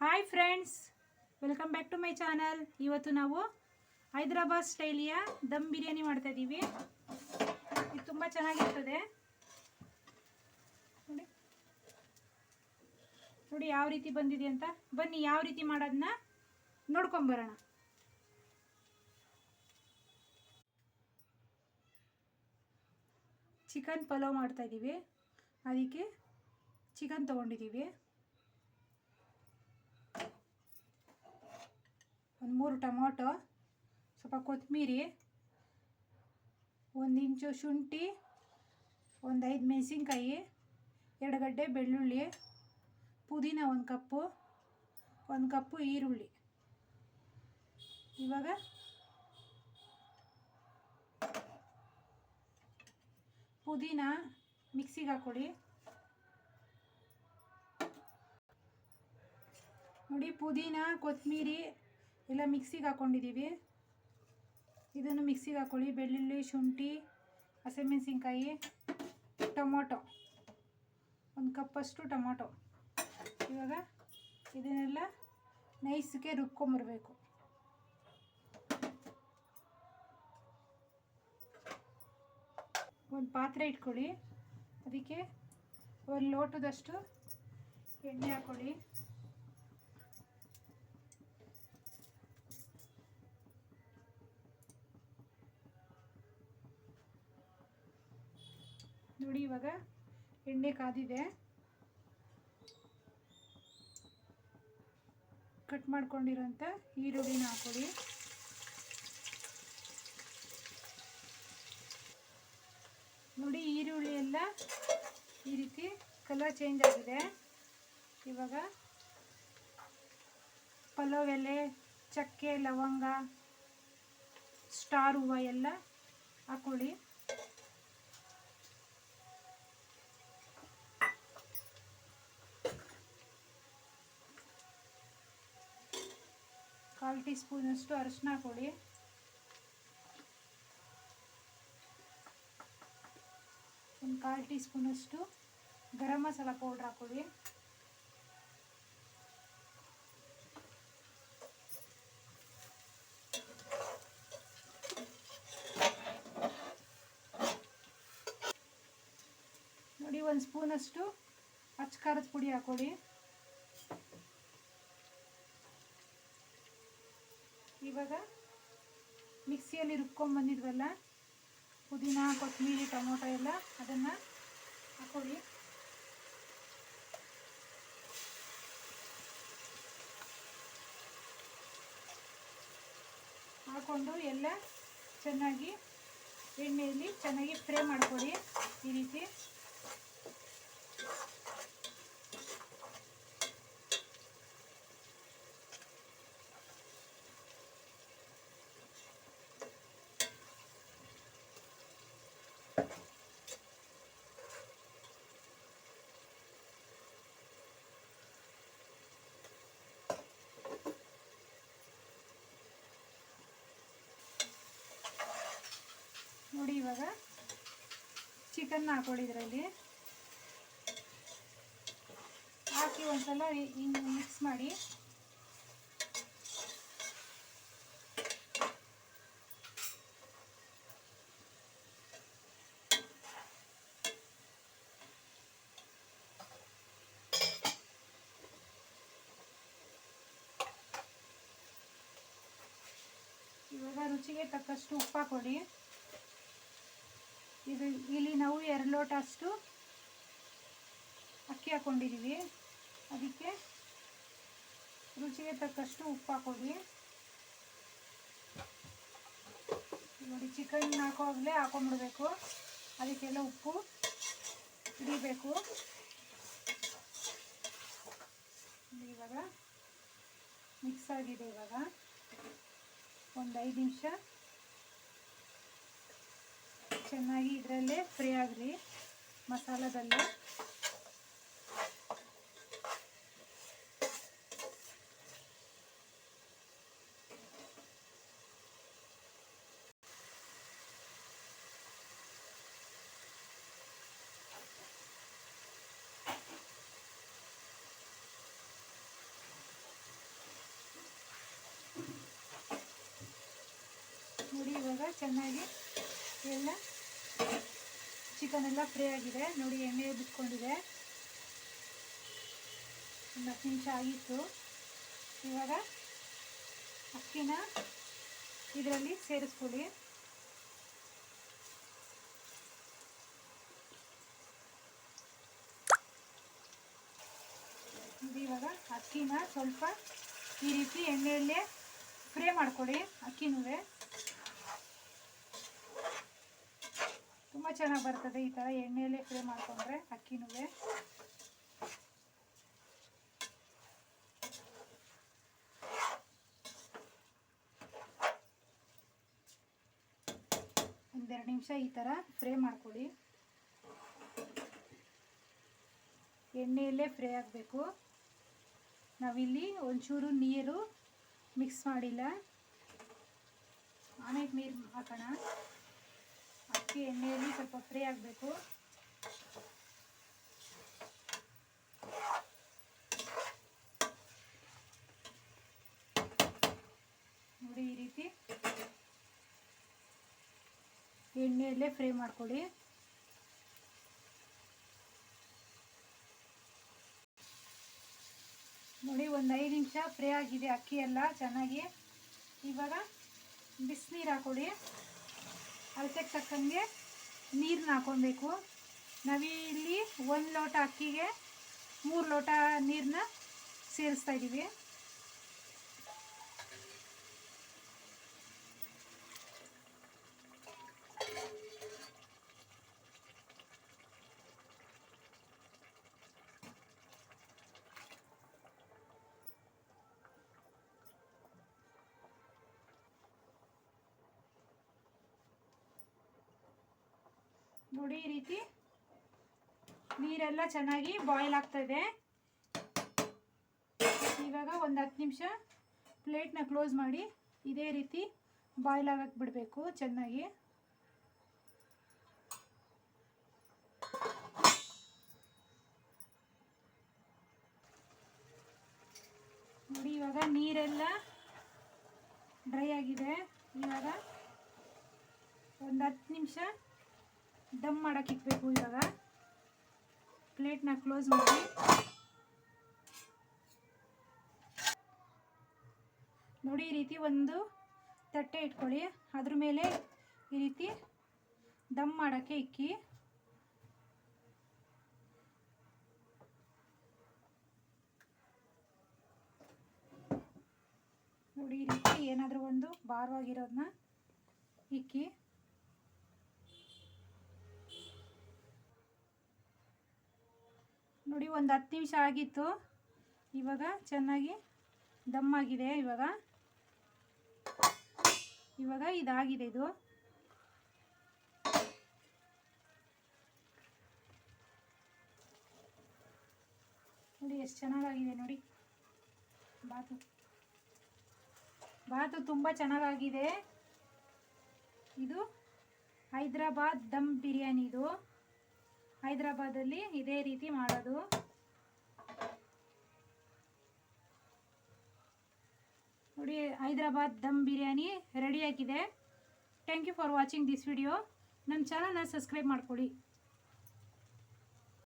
Hi friends welcome back to my channel ಇವತ್ತು ನಾವು ಹೈದ್ರಾಬಾದ್ ಸ್ಟೈಲಿಯ ದಮ್ ಬಿರಿಯಾನಿ ಮಾಡ್ತಾ ಇದ್ದೀವಿ ಇದು ತುಂಬ ಚೆನ್ನಾಗಿರ್ತದೆ. ನೋಡಿ. ನೋಡಿ ಯಾವ ರೀತಿ ಬಂದಿದೆ ಅಂತ. ಬನ್ನಿ ಯಾವ ರೀತಿ ಮಾಡೋದನ್ನ ನೋಡ್ಕೊಂಬರೋಣ ಚಿಕನ್ ಪಲಾವ್ ಮಾಡ್ತಾ ಇದ್ದೀವಿ ಅದಕ್ಕೆ ಚಿಕನ್ ತೊಗೊಂಡಿದ್ದೀವಿ ಮೂರು ಟೊಮೊಟೊ, ಸ್ವಲ್ಪ ಕೊತ್ತಂಬರಿ, ಒಂದು ಇಂಚು ಶುಂಠಿ, ಒಂದು ಐದು ಮೆಣಸಿನ್ಕಾಯಿ, ಎರಡು ಗಡ್ಡೆ ಬೆಳ್ಳುಳ್ಳಿ, ಪುದೀನ ಒಂದು ಕಪ್ಪು ಒಂದು ಕಪ್ಪು ಈರುಳ್ಳಿ. ಇವಾಗ ಪುದೀನ ಮಿಕ್ಸಿಗೆ ಹಾಕ್ಕೊಳ್ಳಿ ನೋಡಿ, ಪುದೀನ, ಕೊತ್ತಂಬರಿ ಎಲ್ಲ ಮಿಕ್ಸಿಗೆ ಹಾಕ್ಕೊಂಡಿದ್ದೀವಿ ಇದನ್ನು ಮಿಕ್ಸಿಗೆ ಹಾಕ್ಕೊಳ್ಳಿ ಬೆಳ್ಳುಳ್ಳಿ, ಶುಂಠಿ, ಹಸಿಮೆಣಸಿನ್ಕಾಯಿ, ಟೊಮೊಟೊ. ಒಂದು ಕಪ್ಪಷ್ಟು ಟೊಮೊಟೊ. ಇವಾಗ ಇದನ್ನೆಲ್ಲ ನೈಸ್ಗೆ ರುಬ್ಕೊಂಬರ್ಬೇಕು. ಒಂದು ಪಾತ್ರೆ ಇಟ್ಕೊಳ್ಳಿ. ಅದಕ್ಕೆ ಒಂದು ಲೋಟದಷ್ಟು ಎಣ್ಣೆ ಹಾಕ್ಕೊಳ್ಳಿ ನೋಡಿ ಇವಾಗ ಎಣ್ಣೆ ಕಾದಿದೆ. ಕಟ್ ಮಾಡ್ಕೊಂಡಿರೋಂಥ ಈರುಳ್ಳಿನ ಹಾಕೊಳ್ಳಿ. ನೋಡಿ ಈರುಳ್ಳಿ ಎಲ್ಲ ಈ ರೀತಿ ಕಲರ್ ಚೇಂಜ್ ಆಗಿದೆ. ಇವಾಗ ಪಲಾವ್ ಎಲೆ, ಚಕ್ಕೆ, ಲವಂಗ, ಸ್ಟಾರ್ ಹೂವು ಎಲ್ಲ ಹಾಕೊಳ್ಳಿ. ಕಾಲು ಟೀ ಸ್ಪೂನಷ್ಟು ಅರಿಶಿನ ಕೊಡಿ ಒಂದು ಕಾಲು ಟೀ ಸ್ಪೂನಷ್ಟು ಗರಂ ಮಸಾಲ ಪೌಡ್ರ್ ಹಾಕೊಳ್ಳಿ ನೋಡಿ, ಒಂದು ಸ್ಪೂನಷ್ಟು ಅಚ್ಚ ಖಾರದ ಪುಡಿ ಹಾಕೊಳ್ಳಿ ಇವಾಗ ಮಿಕ್ಸಿಯಲ್ಲಿ ರುಬ್ಕೊಂಡು ಬಂದಿದ್ವಲ್ಲ? ಪುದೀನ ಕೊತ್ತಂಬರಿ ಟೊಮೊಟೊ ಎಲ್ಲ ಅದನ್ನು ಹಾಕೊಳ್ಳಿ. ಹಾಕೊಂಡು ಎಲ್ಲ ಚೆನ್ನಾಗಿ ಎಣ್ಣೆಯಲ್ಲಿ ಚೆನ್ನಾಗಿ ಫ್ರೈ ಮಾಡ್ಕೊಳ್ಳಿ ಈ ರೀತಿ. ನೋಡಿ ಇವಾಗ ಚಿಕನ್ ಹಾಕೊಳ್ಳಿ ಇದರಲ್ಲಿ. ಹಾಕಿ ಒಂದ್ಸಲ ಹಿಂಗೆ ಮಿಕ್ಸ್ ಮಾಡಿ. ಇವಾಗ ರುಚಿಗೆ ತಕ್ಕಷ್ಟು ಉಪ್ಪು ಹಾಕೊಳ್ಳಿ ಇದು ಇಲ್ಲಿ ನಾವು ಎರಡು ಲೋಟ ಅಷ್ಟು ಅಕ್ಕಿ ಹಾಕ್ಕೊಂಡಿದ್ದೀವಿ ಅದಕ್ಕೆ ರುಚಿಗೆ ತಕ್ಕಷ್ಟು ಉಪ್ಪು ಹಾಕೊಳ್ಳಿ ನೋಡಿ ಚಿಕನ್ ಹಾಕೋವಾಗಲೇ ಹಾಕೊಂಡ್ಬಿಡ್ಬೇಕು. ಅದಕ್ಕೆಲ್ಲ ಉಪ್ಪು ಹಿಡಿಬೇಕು. ಇವಾಗ ಮಿಕ್ಸ್ ಆಗಿದೆ ಇವಾಗ. ಒಂದು ಐದು ನಿಮಿಷ ಚೆನ್ನಾಗಿ ಇದರಲ್ಲೇ ಫ್ರೈ ಆಗಲಿ ಮಸಾಲದಲ್ಲಿ. ನೋಡಿ ಇವಾಗ ಚೆನ್ನಾಗಿ ಎಲ್ಲ ಚಿಕನ್ ಎಲ್ಲ ಫ್ರೈ ಆಗಿದೆ. ನೋಡಿ, ಎಣ್ಣೆ ಬಿಟ್ಕೊಂಡಿದೆ ಒಂದು ಹತ್ತು ನಿಮಿಷ ಆಗಿತ್ತು. ಇವಾಗ ಅಕ್ಕಿನ ಇದರಲ್ಲಿ ಸೇರಿಸ್ಕೊಳ್ಳಿ. ಇವಾಗ ಅಕ್ಕಿನ ಸ್ವಲ್ಪ ಈ ರೀತಿ ಎಣ್ಣೆಯಲ್ಲೇ ಫ್ರೈ ಮಾಡ್ಕೊಳ್ಳಿ. ಅಕ್ಕಿನೂ ತುಂಬ ಚೆನ್ನಾಗಿ ಬರ್ತದೆ, ಈ ಥರ ಎಣ್ಣೆಯಲ್ಲೇ ಫ್ರೈ ಮಾಡಿಕೊಂಡ್ರೆ ಅಕ್ಕಿನೂ ಒಂದೆರಡು ನಿಮಿಷ ಈ ಥರ ಫ್ರೈ ಮಾಡ್ಕೊಳ್ಳಿ. ಎಣ್ಣೆಯಲ್ಲೇ ಫ್ರೈ ಆಗಬೇಕು. ನಾವಿಲ್ಲಿ ಒಂಚೂರು ನೀರು ಮಿಕ್ಸ್ ಮಾಡಿಲ್ಲ. ಆಮೇಲೆ ನೀರು ಹಾಕೋಣ. ಅಕ್ಕಿ ಎಣ್ಣೆಯಲ್ಲಿ ಸ್ವಲ್ಪ ಫ್ರೈ ಆಗಬೇಕು. ನೋಡಿ ಈ ರೀತಿ ಎಣ್ಣೆಯಲ್ಲೇ ಫ್ರೈ ಮಾಡ್ಕೊಳ್ಳಿ. ನೋಡಿ ಒಂದು ಐದು ನಿಮಿಷ ಫ್ರೈ ಆಗಿದೆ ಅಕ್ಕಿ ಎಲ್ಲ ಚೆನ್ನಾಗಿ. ಇವಾಗ ಬಿಸಿನೀರು ಹಾಕೊಳ್ಳಿ. ಅಳತೆಗೆ ತಕ್ಕಂಗೆ ನೀರನ್ನ ಹಾಕೊಬೇಕು. ನಾವಿಲ್ಲಿ ಒಂದು ಲೋಟ ಅಕ್ಕಿಗೆ ಮೂರು ಲೋಟ ನೀರನ್ನ ಸೇರಿಸ್ತಾ ಇದ್ದೀವಿ. ನೋಡಿ ರೀತಿ ನೀರೆಲ್ಲ ಚೆನ್ನಾಗಿ ಬಾಯ್ಲ್ ಆಗ್ತಾ ಇದೆ. ಇವಾಗ ಒಂದು ಹತ್ತು ನಿಮಿಷ ಪ್ಲೇಟ್ನ ಕ್ಲೋಸ್ ಮಾಡಿ ಇದೇ ರೀತಿ ಬಾಯ್ಲ್ ಆಗಕ್ಕೆ ಬಿಡಬೇಕು ಚೆನ್ನಾಗಿ. ನೋಡಿ ಇವಾಗ ನೀರೆಲ್ಲ ಡ್ರೈ ಆಗಿದೆ. ಇವಾಗ ಒಂದು ಹತ್ತು ನಿಮಿಷ ದಮ್ ಮಾಡಕ್ಕೆ ಇಕ್ಬೇಕು ಇವಾಗ. ಪ್ಲೇಟ್ನ ಕ್ಲೋಸ್ ಮಾಡಿ. ನೋಡಿ, ಈ ರೀತಿ ಒಂದು ತಟ್ಟೆ ಇಟ್ಕೊಳ್ಳಿ. ಅದ್ರ ಮೇಲೆ ಈ ರೀತಿ ದಮ್ ಮಾಡೋಕ್ಕೆ ಇಕ್ಕಿ. ನೋಡಿ, ಈ ರೀತಿ ಏನಾದರೂ ಒಂದು ಭಾರವಾಗಿರೋದನ್ನ ಇಕ್ಕಿ. ನೋಡಿ, ಒಂದು ಹತ್ತು ನಿಮಿಷ ಆಗಿತ್ತು. ಇವಾಗ ಚೆನ್ನಾಗಿ ದಮ್ ಆಗಿದೆ ಇವಾಗ. ಇವಾಗ ಇದಾಗಿದೆ ಇದು. ನೋಡಿ, ಎಷ್ಟು ಚೆನ್ನಾಗಾಗಿದೆ ನೋಡಿ. ಬಾತು. ಬಾತು ತುಂಬ ಚೆನ್ನಾಗಾಗಿದೆ. ಇದು ಹೈದ್ರಾಬಾದ್ ದಮ್ ಬಿರಿಯಾನಿ ಇದು. ಹೈದ್ರಾಬಾದಲ್ಲಿ ಇದೇ ರೀತಿ ಮಾಡೋದು. ನೋಡಿ, ಹೈದ್ರಾಬಾದ್ ದಮ್ ಬಿರಿಯಾನಿ ರೆಡಿಯಾಗಿದೆ thank you for watching this video ನನ್ನ ಚಾನಲ್ನ ಸಬ್ಸ್ಕ್ರೈಬ್ ಮಾಡ್ಕೊಳ್ಳಿ.